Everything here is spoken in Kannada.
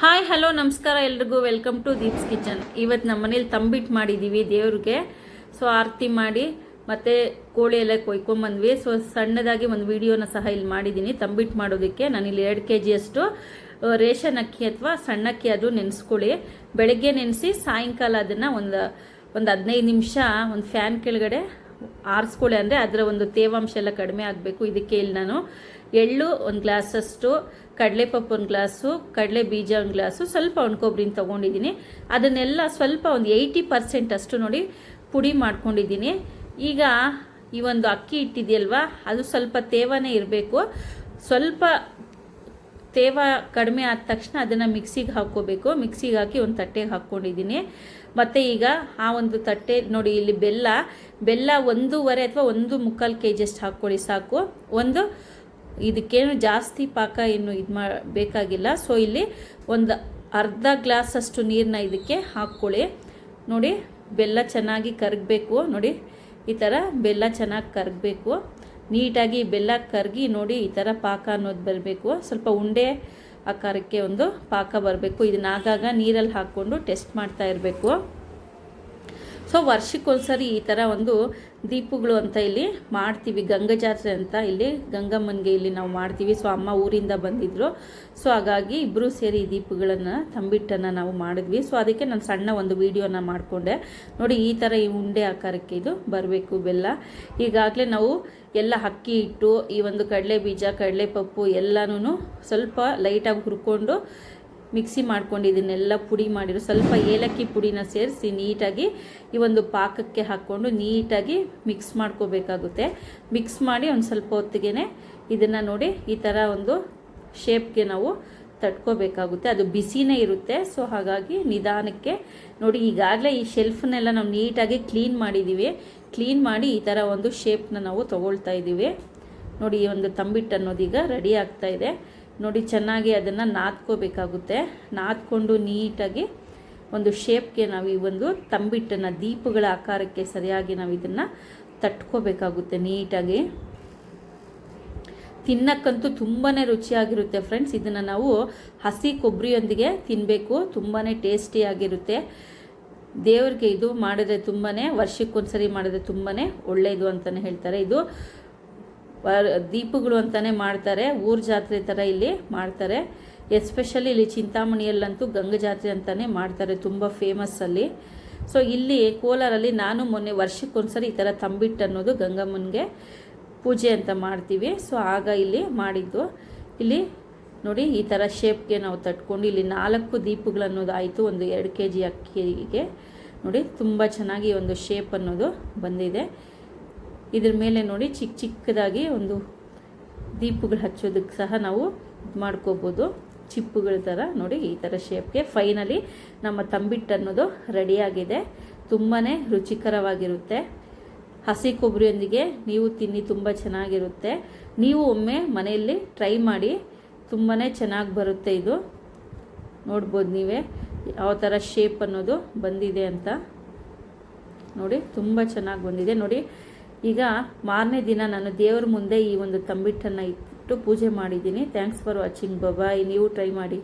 ಹಾಯ್ ಹಲೋ ನಮಸ್ಕಾರ ಎಲ್ರಿಗೂ. ವೆಲ್ಕಮ್ ಟು ದೀಪ್ಸ್ ಕಿಚನ್ ಇವತ್ತು ನಮ್ಮ ಮನೇಲಿ ತಂಬಿಟ್ಟು ಮಾಡಿದ್ದೀವಿ ದೇವ್ರಿಗೆ. ಸೊ ಆರತಿ ಮಾಡಿ ಮತ್ತು ಕೋಳಿ ಎಲ್ಲ ಕೊಯ್ಕೊಂಬಂದ್ವಿ ಸೊ ಸಣ್ಣದಾಗಿ ಒಂದು ವಿಡಿಯೋನ ಸಹ ಇಲ್ಲಿ ಮಾಡಿದ್ದೀನಿ ತಂಬಿಟ್ಟು ಮಾಡೋದಕ್ಕೆ. ನಾನಿಲ್ಲಿ ಎರಡು ಕೆ ಜಿಯಷ್ಟು ರೇಷನ್ ಅಕ್ಕಿ ಅಥವಾ ಸಣ್ಣ ಅಕ್ಕಿ ಅದು ನೆನೆಸ್ಕೊಳ್ಳಿ. ಬೆಳಗ್ಗೆ ನೆನೆಸಿ ಸಾಯಂಕಾಲ ಅದನ್ನು ಒಂದು ಒಂದು ಹದಿನೈದು ನಿಮಿಷ ಒಂದು ಫ್ಯಾನ್ ಕೆಳಗಡೆ ಆರಿಸ್ಕೊಳ್ಳಿ. ಅಂದರೆ ಅದರ ಒಂದು ತೇವಾಂಶ ಎಲ್ಲ ಕಡಿಮೆ ಆಗಬೇಕು. ಇದಕ್ಕೆ ಇಲ್ಲಿ ನಾನು ಎಳ್ಳು ಒಂದು ಗ್ಲಾಸಷ್ಟು, ಕಡಲೆಪಪ್ಪು ಒಂದು ಗ್ಲಾಸು, ಕಡಲೆ ಬೀಜ ಒಂದು ಗ್ಲಾಸು, ಸ್ವಲ್ಪ ಒಣಕೊಬ್ರಿನ ತೊಗೊಂಡಿದ್ದೀನಿ ಅದನ್ನೆಲ್ಲ ಸ್ವಲ್ಪ ಒಂದು ಏಯ್ಟಿ ಪರ್ಸೆಂಟ್ ಅಷ್ಟು ನೋಡಿ ಪುಡಿ ಮಾಡ್ಕೊಂಡಿದ್ದೀನಿ ಈಗ ಈ ಒಂದು ಅಕ್ಕಿ ಇಟ್ಟಿದೆಯಲ್ವ, ಅದು ಸ್ವಲ್ಪ ತೇವನೇ ಇರಬೇಕು. ಸ್ವಲ್ಪ ತೇವ ಕಡಿಮೆ ಆದ ತಕ್ಷಣ ಅದನ್ನು ಮಿಕ್ಸಿಗೆ ಹಾಕ್ಕೋಬೇಕು. ಮಿಕ್ಸಿಗೆ ಹಾಕಿ ಒಂದು ತಟ್ಟೆಗೆ ಹಾಕ್ಕೊಂಡಿದ್ದೀನಿ ಮತ್ತು ಈಗ ಆ ಒಂದು ತಟ್ಟೆ ನೋಡಿ ಇಲ್ಲಿ ಬೆಲ್ಲ ಬೆಲ್ಲ ಒಂದೂವರೆ ಅಥವಾ ಒಂದು ಮುಕ್ಕಾಲು ಕೆ ಜಿಯಷ್ಟು ಹಾಕ್ಕೊಳ್ಳಿ ಸಾಕು. ಒಂದು ಇದಕ್ಕೇನು ಜಾಸ್ತಿ ಪಾಕ ಏನು ಇದು ಮಾ, ಬೇಕಾಗಿಲ್ಲ. ಸೊ ಇಲ್ಲಿ ಒಂದು ಅರ್ಧ ಗ್ಲಾಸಷ್ಟು ನೀರನ್ನ ಇದಕ್ಕೆ ಹಾಕ್ಕೊಳ್ಳಿ. ನೋಡಿ, ಬೆಲ್ಲ ಚೆನ್ನಾಗಿ ಕರಗಬೇಕು. ನೋಡಿ, ಈ ಥರ ಬೆಲ್ಲ ಚೆನ್ನಾಗಿ ಕರಗಬೇಕು. ನೀಟಾಗಿ ಬೆಲ್ಲ ಕರಗಿ ನೋಡಿ ಈ ಥರ ಪಾಕ ಅನ್ನೋದು ಬರಬೇಕು. ಸ್ವಲ್ಪ ಉಂಡೆ ಆಕಾರಕ್ಕೆ ಒಂದು ಪಾಕ ಬರಬೇಕು. ಇದನ್ನ ಆಗಾಗ ನೀರಲ್ಲಿ ಹಾಕ್ಕೊಂಡು ಟೆಸ್ಟ್ ಮಾಡ್ತಾ ಇರಬೇಕು. ಸೊ ವರ್ಷಕ್ಕೊಂದ್ಸರಿ ಈ ಥರ ಒಂದು ದೀಪಗಳು ಅಂತ ಇಲ್ಲಿ ಮಾಡ್ತೀವಿ. ಗಂಗಾ ಜಾತ್ರೆ ಅಂತ ಇಲ್ಲಿ ಗಂಗಮ್ಮನಿಗೆ ಇಲ್ಲಿ ನಾವು ಮಾಡ್ತೀವಿ. ಸೊ, ಅಮ್ಮ ಊರಿಂದ ಬಂದಿದ್ದರು ಸೊ, ಹಾಗಾಗಿ ಇಬ್ಬರು ಸೇರಿ ಈ ದೀಪಗಳನ್ನು ತಂಬಿಟ್ಟನ್ನು ನಾವು ಮಾಡಿದ್ವಿ. ಸೊ, ಅದಕ್ಕೆ ನಾನು ಸಣ್ಣ ಒಂದು ವೀಡಿಯೋನ ಮಾಡಿಕೊಂಡೆ. ನೋಡಿ, ಈ ಥರ ಈ ಉಂಡೆ ಆಕಾರಕ್ಕೆ ಇದು ಬರಬೇಕು ಬೆಲ್ಲ. ಈಗಾಗಲೇ ನಾವು ಎಲ್ಲ ಅಕ್ಕಿ ಇಟ್ಟು ಈ ಒಂದು ಕಡಲೆ ಬೀಜ, ಕಡಲೆ ಪಪ್ಪು ಎಲ್ಲನೂ ಸ್ವಲ್ಪ ಲೈಟಾಗಿ ಹುರ್ಕೊಂಡು ಮಿಕ್ಸಿ ಮಾಡ್ಕೊಂಡು ಇದನ್ನೆಲ್ಲ ಪುಡಿ ಮಾಡಿರೋ ಸ್ವಲ್ಪ ಏಲಕ್ಕಿ ಪುಡಿನ ಸೇರಿಸಿ ನೀಟಾಗಿ ಈ ಒಂದು ಪಾಕಕ್ಕೆ ಹಾಕ್ಕೊಂಡು ನೀಟಾಗಿ ಮಿಕ್ಸ್ ಮಾಡ್ಕೋಬೇಕಾಗುತ್ತೆ. ಮಿಕ್ಸ್ ಮಾಡಿ ಒಂದು ಸ್ವಲ್ಪ ಹೊತ್ತಿಗೆ ಇದನ್ನು ನೋಡಿ ಈ ಥರ ಒಂದು ಶೇಪ್ಗೆ ನಾವು ತಟ್ಕೋಬೇಕಾಗುತ್ತೆ. ಅದು ಬಿಸಿನೇ ಇರುತ್ತೆ, ಸೊ ಹಾಗಾಗಿ ನಿಧಾನಕ್ಕೆ ನೋಡಿ ಈಗಾಗಲೇ ಈ ಶೆಲ್ಫ್ನೆಲ್ಲ ನಾವು ನೀಟಾಗಿ ಕ್ಲೀನ್ ಮಾಡಿದ್ದೀವಿ ಕ್ಲೀನ್ ಮಾಡಿ ಈ ಥರ ಒಂದು ಶೇಪ್ನ ನಾವು ತೊಗೊಳ್ತಾ ಇದ್ದೀವಿ ನೋಡಿ ಈ ಒಂದು ತಂಬಿಟ್ಟು ಅನ್ನೋದೀಗ ರೆಡಿ ಆಗ್ತಾ ನೋಡಿ, ಚೆನ್ನಾಗಿ ಅದನ್ನು ನಾದ್ಕೋಬೇಕಾಗುತ್ತೆ. ನಾದ್ಕೊಂಡು ನೀಟಾಗಿ ಒಂದು ಶೇಪ್ಗೆ ನಾವು ಈ ಒಂದು ತಂಬಿಟ್ಟನ್ನು, ದೀಪಗಳ ಆಕಾರಕ್ಕೆ ಸರಿಯಾಗಿ ನಾವು ಇದನ್ನು ತಟ್ಕೋಬೇಕಾಗುತ್ತೆ ನೀಟಾಗಿ. ತಿನ್ನಕ್ಕಂತೂ ತುಂಬಾ ರುಚಿಯಾಗಿರುತ್ತೆ ಫ್ರೆಂಡ್ಸ್. ಇದನ್ನು ನಾವು ಹಸಿ ಕೊಬ್ಬರಿಯೊಂದಿಗೆ ತಿನ್ನಬೇಕು ತುಂಬಾ ಟೇಸ್ಟಿಯಾಗಿರುತ್ತೆ. ದೇವ್ರಿಗೆ ಇದು ಮಾಡಿದ್ರೆ ತುಂಬಾ ವರ್ಷಕ್ಕೊಂದ್ಸರಿ ಮಾಡಿದ್ರೆ ತುಂಬಾ ಒಳ್ಳೆಯದು ಅಂತಲೇ ಹೇಳ್ತಾರೆ. ಇದು ದೀಪಗಳು ಅಂತಲೇ ಮಾಡ್ತಾರೆ, ಊರ ಜಾತ್ರೆ ಥರ ಇಲ್ಲಿ ಮಾಡ್ತಾರೆ. ಎಸ್ಪೆಷಲಿ ಇಲ್ಲಿ ಚಿಂತಾಮಣಿಯಲ್ಲಂತೂ ಗಂಗಾ ಜಾತ್ರೆ ಅಂತಲೇ ಮಾಡ್ತಾರೆ, ತುಂಬ ಫೇಮಸ್ ಅಲ್ಲಿ. ಸೊ ಇಲ್ಲಿ ಕೋಲಾರಲ್ಲಿ ನಾನು ಮೊನ್ನೆ ವರ್ಷಕ್ಕೊಂದ್ಸರಿ ಈ ಥರ ತಂಬಿಟ್ಟು ಅನ್ನೋದು ಗಂಗಮ್ಮನಿಗೆ ಪೂಜೆ ಅಂತ ಮಾಡ್ತೀವಿ. ಸೊ ಆಗ ಇಲ್ಲಿ ಮಾಡಿದ್ದು. ಇಲ್ಲಿ ನೋಡಿ ಈ ಥರ ಶೇಪ್ಗೆ ನಾವು ತಟ್ಕೊಂಡು ಇಲ್ಲಿ ನಾಲ್ಕು ದೀಪಗಳು ಆಯಿತು, ಒಂದು ಎರಡು ಕೆ ಜಿ ಅಕ್ಕಿಗೆ. ನೋಡಿ ತುಂಬ ಚೆನ್ನಾಗಿ ಒಂದು ಶೇಪ್ ಅನ್ನೋದು ಬಂದಿದೆ. ಇದ್ರ ಮೇಲೆ ನೋಡಿ ಚಿಕ್ಕ ಚಿಕ್ಕದಾಗಿ ಒಂದು ದೀಪಗಳು ಹಚ್ಚೋದಕ್ಕೆ ಸಹ ನಾವು ಇದು ಮಾಡ್ಕೋಬೋದು. ಚಿಪ್ಪುಗಳ ಥರ ನೋಡಿ ಈ ಥರ ಶೇಪ್ಗೆ ಫೈನಲಿ ನಮ್ಮ ತಂಬಿಟ್ಟು ಅನ್ನೋದು ರೆಡಿಯಾಗಿದೆ ತುಂಬಾ ರುಚಿಕರವಾಗಿರುತ್ತೆ. ಹಸಿ ಕೊಬ್ಬರಿಯೊಂದಿಗೆ ನೀವು ತಿನ್ನಿ ತುಂಬ ಚೆನ್ನಾಗಿರುತ್ತೆ. ನೀವು ಒಮ್ಮೆ ಮನೆಯಲ್ಲಿ ಟ್ರೈ ಮಾಡಿ ತುಂಬಾ ಚೆನ್ನಾಗಿ ಬರುತ್ತೆ ಇದು. ನೋಡ್ಬೋದು ನೀವೇ ಯಾವ ಥರ ಶೇಪ್ ಅನ್ನೋದು ಬಂದಿದೆ ಅಂತ. ನೋಡಿ ತುಂಬ ಚೆನ್ನಾಗಿ ಬಂದಿದೆ. ನೋಡಿ ಈಗ ಮಾರನೇ ದಿನ ನಾನು ದೇವರ ಮುಂದೆ ಈ ಒಂದು ತಂಬಿಟ್ಟನ್ನು ಇಟ್ಟು ಪೂಜೆ ಮಾಡಿದ್ದೀನಿ. ಥ್ಯಾಂಕ್ಸ್ ಫಾರ್ ವಾಚಿಂಗ್ ಬಾಯ್ ನೀವು ಟ್ರೈ ಮಾಡಿ.